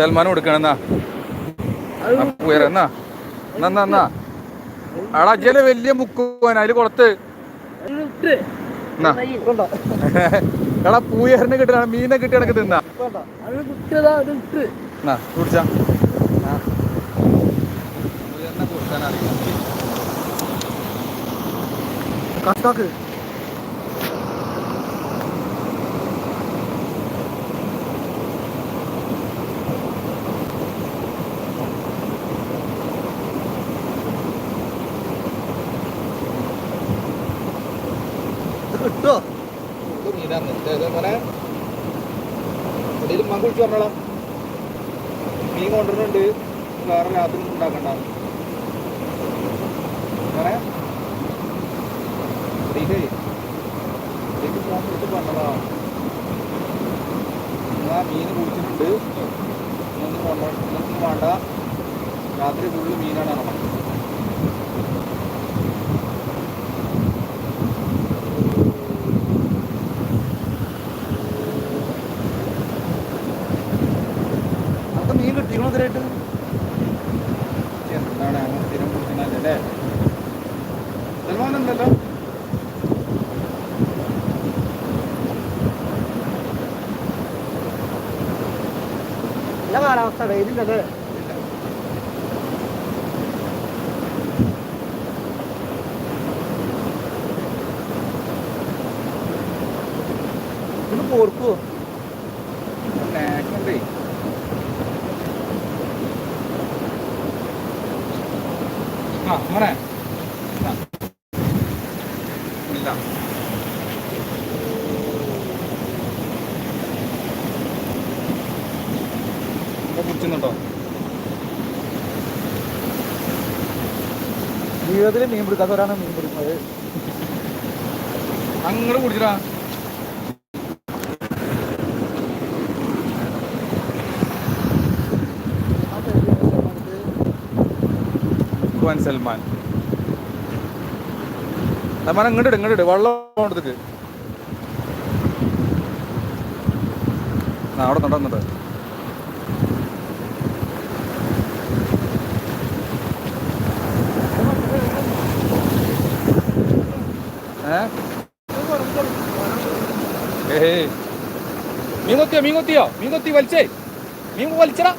സൽമാൻ കൊടുക്കണെന്നാ ഉയര എന്നാ. ആടാ അജ്ജൽ വലിയ മുക്ക് പോവാൻ അതിൽ എന്നാ. എടാ പൂയറിനെ കിട്ടണ മീനെ കിട്ടി എനക്ക് തിന്നാ. കുടിച്ചാ. വിളിച്ചു പറഞ്ഞോളാം. മീൻ കൊണ്ടുവരുന്നുണ്ട്. വേറെ രാത്രി അങ്ങനെ ഇതേ ഇതിലേക്ക് ഫോൺ വിളിച്ച് പറഞ്ഞതാ ആ മീൻ കുടിച്ചിട്ടുണ്ട് ഇതൊന്നും കൊണ്ടു ഇതൊന്നും വേണ്ട രാത്രി ഫുള്ള് മീനാണ് ഇറങ്ങണം മീൻ കിട്ടിക്കണോ ഇതിലായിട്ട് എന്താണ് അങ്ങനെ സ്ഥിരം കുടിക്കുന്നതല്ലേ സൽമാനുണ്ടല്ലോ നല്ല കാലാവസ്ഥ വെയിലില്ലത് ഒന്ന് ജീവിതത്തിൽ മീൻ പിടിക്കാത്തവരാണ് മീൻ പിടിക്കുന്നത്. അങ്ങോട്ട് കുടിച്ചിടാ. സൽമാൻ. സൽമാൻ ഇങ്ങോട്ട് ഇങ്ങോട്ട് വെള്ളം കൊണ്ടത്തേക്ക് അവിടെ നടന്നുണ്ട് ഏ? ഏയ് മീൻ കൊത്തിയോ മീൻ വലിച്ചേ. മീൻ വലിച്ചടാ.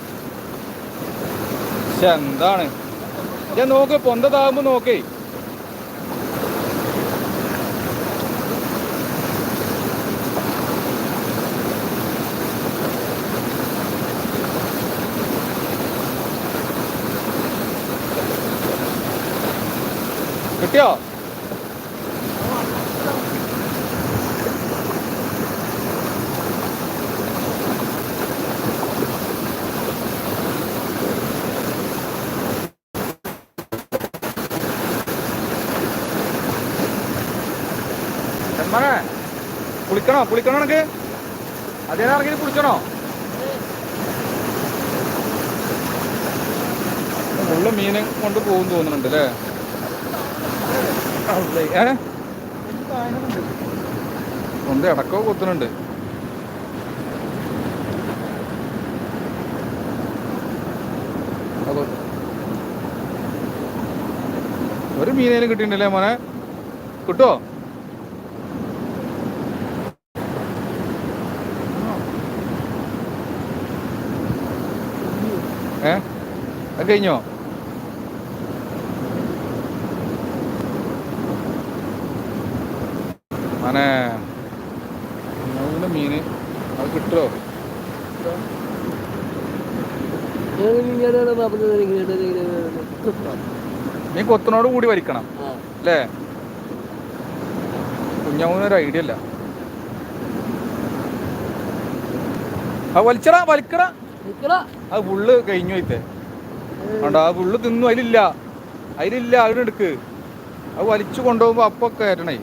പക്ഷെ എന്താണ്? ഞാൻ നോക്ക് പൊന്തതാകുമ്പോ നോക്കേ. കിട്ടിയോ? സൽമാനെ കുളിക്കണോ? കുളിക്കണോ എനിക്ക് അതേ ഇറങ്ങി കുളിക്കണോ? ഉള്ള മീനെ കൊണ്ട് പോകും തോന്നുന്നുണ്ട് അല്ലേ? ഏ? ഇടക്കോ കൊത്തുന്നുണ്ട്. അതോ ഒരു മീനേലും കിട്ടിയിട്ടുണ്ടല്ലേ മോനെ? കിട്ടുമോ അത് കഴിഞ്ഞോ അങ്ങനെ മീന് അത് കിട്ടുമോ നീ കൊത്തിനോട് കൂടി വരിക്കണം അല്ലേ കുഞ്ഞാവൂനൊരു ഐഡിയ അല്ല ആ വലിച്ചടാ വലിക്കടാ. അത് ഫുള്ള് കഴിഞ്ഞു ഇത്തെ കണ്ടോ ആ ഫുള്ള് തിന്നു അതിലില്ല. അതിലില്ല അതിനെടുക്ക് അത് വലിച്ചു കൊണ്ടുപോകുമ്പോ അപ്പൊ കയറ്റണേ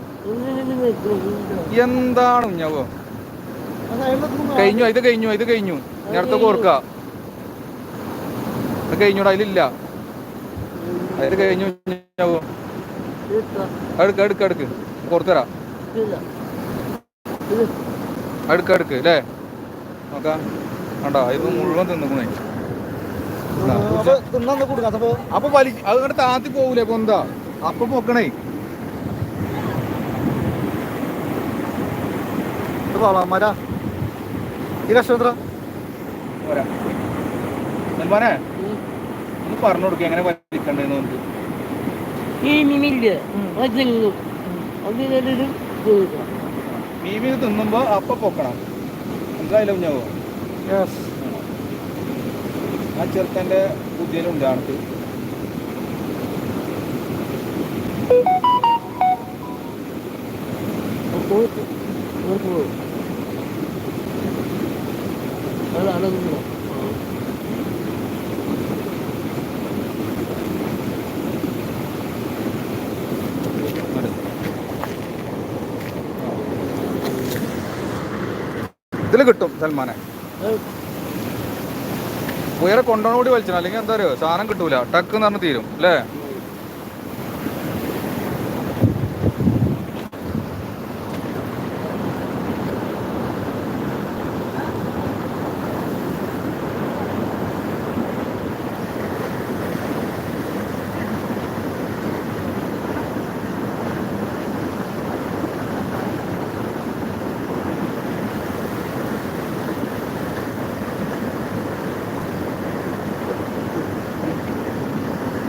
എന്താണ് കുഞ്ഞാവോ കഴിഞ്ഞു ഇത് കഴിഞ്ഞു ഇത് കഴിഞ്ഞു. നേരത്തെ ഓർക്ക. ഇത് കഴിഞ്ഞൂടാ അതിലില്ല. അതിൽ കഴിഞ്ഞു കുഞ്ഞാവോ അടുക്ക് അടുക്ക് അടുക്ക് പുറത്തരാ അടുക്ക് അടുക്ക് അല്ലേ? നോക്കാം. കണ്ടോ ഇത് മുഴുവൻ തിന്നുക്കണേ. അപ്പൊ തിന്നാൻ കൊടുക്കാം? അപ്പൊ അപ്പൊ വലി അത് താത്തി പോകൂലേ പൊന്ത അപ്പൊ പൊക്കണേ ഇത് വളമാരാ ഈ കഷ്ടം എത്ര പോരാ ഒന്ന് പറഞ്ഞു കൊടുക്കുക എങ്ങനെ വലിക്കണ്ടേന്ന് നമുക്ക് ഈ മിമില്ല? അതെങ്ങും അതിനൊരു മീമി തിന്നുമ്പോ അപ്പൊ പൊക്കണം. എന്തായാലും ഞാൻ യെസ് ആ ചെറുക്കന്റെ അത് അടങ്ങുന്നു ഇതിൽ കിട്ടും സൽമാനെ. ഉയരെ കൊണ്ടോണ കൂടി വലിച്ചണം. അല്ലെങ്കിൽ എന്താ പറയുക സാധനം കിട്ടൂല. ടക്ക് എന്ന് പറഞ്ഞ് തീരും. അല്ലേ?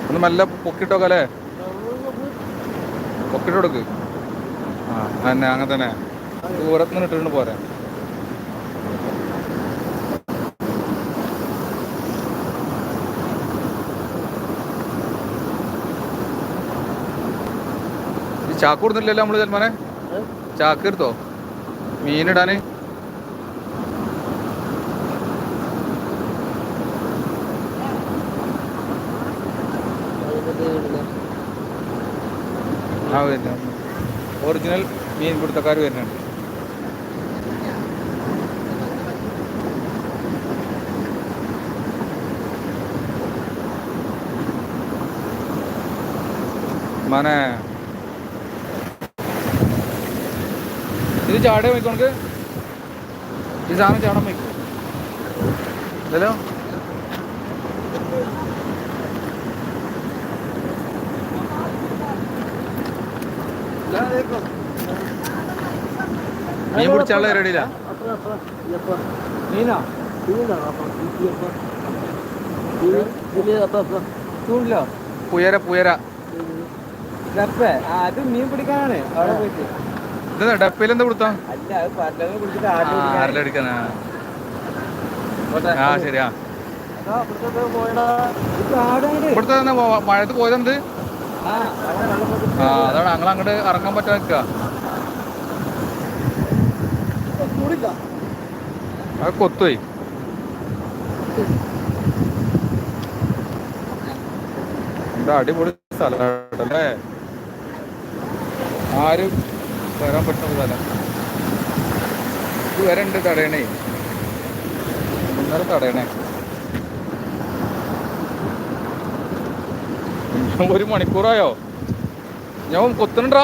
ഒന്ന് നല്ല പൊക്കിട്ടോക്കെ അല്ലേ? പൊക്കിട്ട് കൊടുക്ക്. ആ തന്നെ അങ്ങനെ തന്നെ. ദൂരത്ത് നിന്ന് ഇട്ടിട്ട് പോരാ ചാക്ക് കൊടുത്തില്ലല്ലോ നമ്മൾ ചെൽമാനെ ചാക്ക് എടുത്തോ? മീനിടാന് ആ വരുന്നുണ്ട് ഒറിജിനൽ മീൻ പിടുത്തക്കാർ വരുന്നുണ്ട് മനെ ഇത് ചാടേ വയ്ക്കണക്ക് ഈ സാധനം ചാടാൻ വയ്ക്കും ഇല്ലല്ലോ മീൻ പിടിച്ചാളെ പരിപാടിയില്ല മീനാ? ചൂണ്ടില്ല പുയര പുയര. ഡപ്പേ? ആ അത് മീൻ പിടിക്കാനാണ്. അവിടെ പോയിട്ട്. ഇത് ഡപ്പയിൽ എന്താ കൊടുത്താ അല്ല അത് പല്ലത് കുടിച്ചിട്ട് ആരിലെടുക്കാനാ ആ ഇവിടുത്തെ മഴയത്ത് പോയതെന്ത്? ആ അതാണ് ഞങ്ങൾ അങ്ങോട്ട് ഇറങ്ങാൻ പറ്റാ നിൽക്കുക അത് കൊത്തുപോയി. എന്താ അടിപൊളി സ്ഥലല്ലേ ആരും വരാൻ പറ്റുന്ന സ്ഥലം. ഇത് വരണ്ട് തടയണേ. ഇന്നലെ തടയണേ. ഒരു മണിക്കൂറായോ? ഞാൻ കൊത്തണ്ട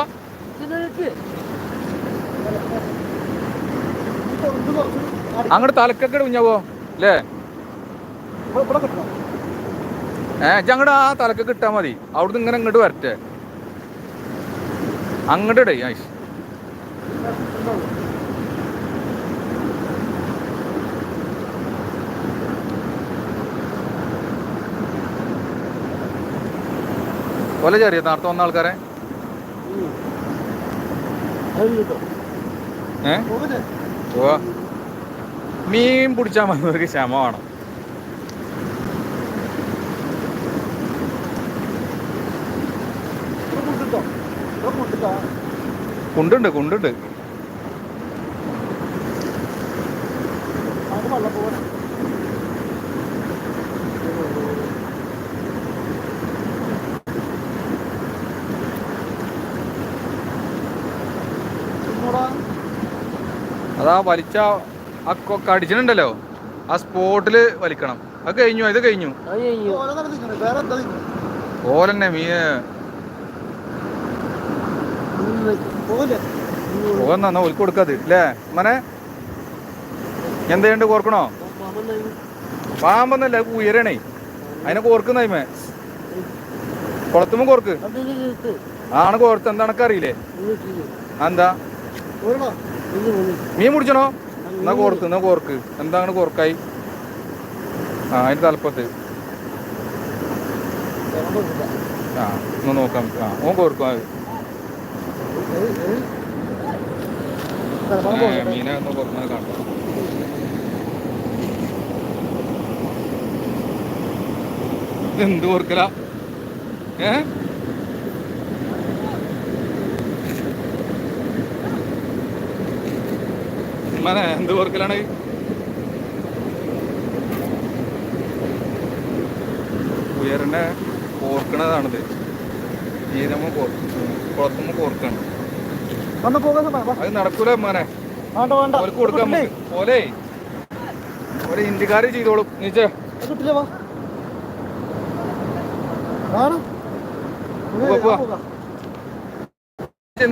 അങ്ങോട്ട് തലക്കൊക്കെ കുഞ്ഞാവോ അല്ലേ? ഏ അങ്ങോട്ട് ആ തലക്കൊക്കെ ഇട്ടാ മതി. അവിടുന്ന് ഇങ്ങനെ അങ്ങോട്ട് വരട്ടെ. അങ്ങോട്ട് ഇടേ കൊല ചെറിയ നേരത്തെ വന്ന ആൾക്കാരെ? മീൻ പിടിച്ചാൽ മതി ക്ഷമ വേണം. കുണ്ടുണ്ട് കുണ്ടുണ്ട്. അതാ വലിച്ച ആ കടിച്ചിട്ടുണ്ടല്ലോ. ആ സ്പോട്ടിൽ വലിക്കണം. അത് കഴിഞ്ഞു ഇത് കഴിഞ്ഞു. വേറെ എന്താ ഓലെന്നെ മീന് പോകില്ലേ ഒലിക്ക് കൊടുക്കാത് അല്ലേ മനെ എന്ത് ചെയ്യണ്ട് കോർക്കണോ? പാമ്പെന്നു പാമ്പൊന്നല്ല ഉയരണേ. അതിനെ കോർക്കുന്നതിമേ കൊളത്തുമ്പോ കോർക്ക്. ആണ് കോർത്ത് എന്താണൊക്കെ അറിയില്ലേ? എന്താ മീൻ പിടിച്ചണോ എന്നാ കോർക്ക് എന്നാ കോർക്ക്. എന്താ അങ്ങനെ കോർക്കായി? ആ അതിന്റെ തലപ്പത്ത്. ആ ഒന്ന് നോക്കാം. ആ ഓൻ കോർക്കും മീനെ ഒന്ന് കോർക്കുന്നത് കാണാം എന്ത് കോർക്കല? ഏ? ഉമ്മാനെ എന്ത് കോർക്കലാണ് ഉയരണ്ട കോർക്കണതാണിത്. നീരമ്മ കുളത്തുമ്മ കോർക്കാണ്. അത് നടക്കൂല ഉമ്മാനെ ഓർക്ക് കൊടുക്കാൻ? പോലെ ഒരു ഇന്ത്യക്കാര് ചെയ്തോളും. നീച്ചേ.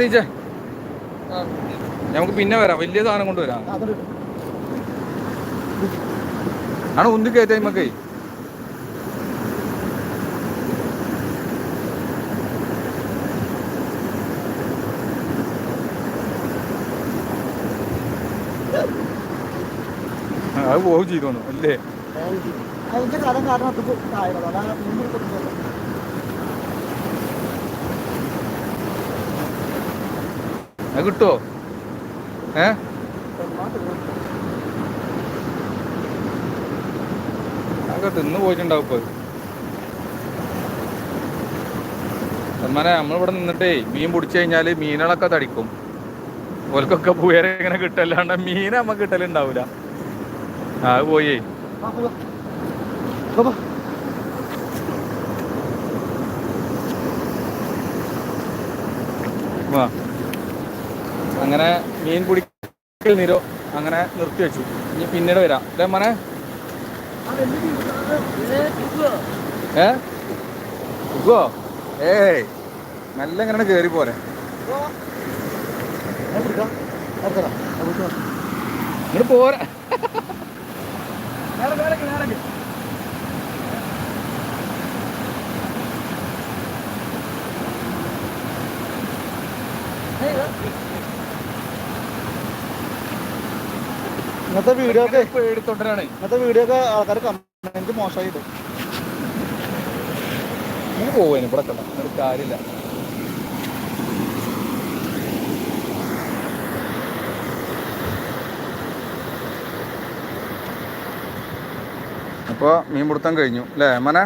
നീച്ചേ നമുക്ക് പിന്നെ വരാം. വലിയ സാധനം കൊണ്ടുവരാം. ആണ് ഉന്തി കയറ്റാ നമുക്ക് അത് പോവും ചെയ്തോന്നു അല്ലേ? അതിന്റെ കിട്ടുമോ ഏ? അതൊക്കെ തിന്നു പോയിട്ടുണ്ടാവും ഇപ്പൊ. സന്മാനെ നമ്മളിവിടെ നിന്നിട്ടേ മീൻ പിടിച്ചു കഴിഞ്ഞാൽ മീനുകളൊക്കെ തടിക്കും. ഓൽക്കൊക്കെ പുയരെ ഇങ്ങനെ കിട്ടല്ലാണ്ട് മീൻ നമ്മക്ക് കിട്ടലുണ്ടാവൂല. ആ പോയേ. വാ. അങ്ങനെ മീൻ പിടിക്കൽ നിരോ അങ്ങനെ നിർത്തി വെച്ചു. ഇനി പിന്നീട് വരാം. അല്ലേ മനെ. ഏ? ഏയ്. നല്ല ഇങ്ങനെ കയറി പോരെ. പോരാ. ഇന്നത്തെ വീഡിയോ ഒക്കെ പേടിത്തൊണ്ടരാണ്. ഇന്നത്തെ വീഡിയോ ഒക്കെ ആൾക്കാർ കമന്റ് മോശമായിട്ട്. ഇങ്ങനെ പോവാന് ഇവിടെ കണ്ട ഒരു കാര്യമില്ല. അപ്പോൾ മീൻ പിടുത്തം കഴിഞ്ഞു അല്ലേ മന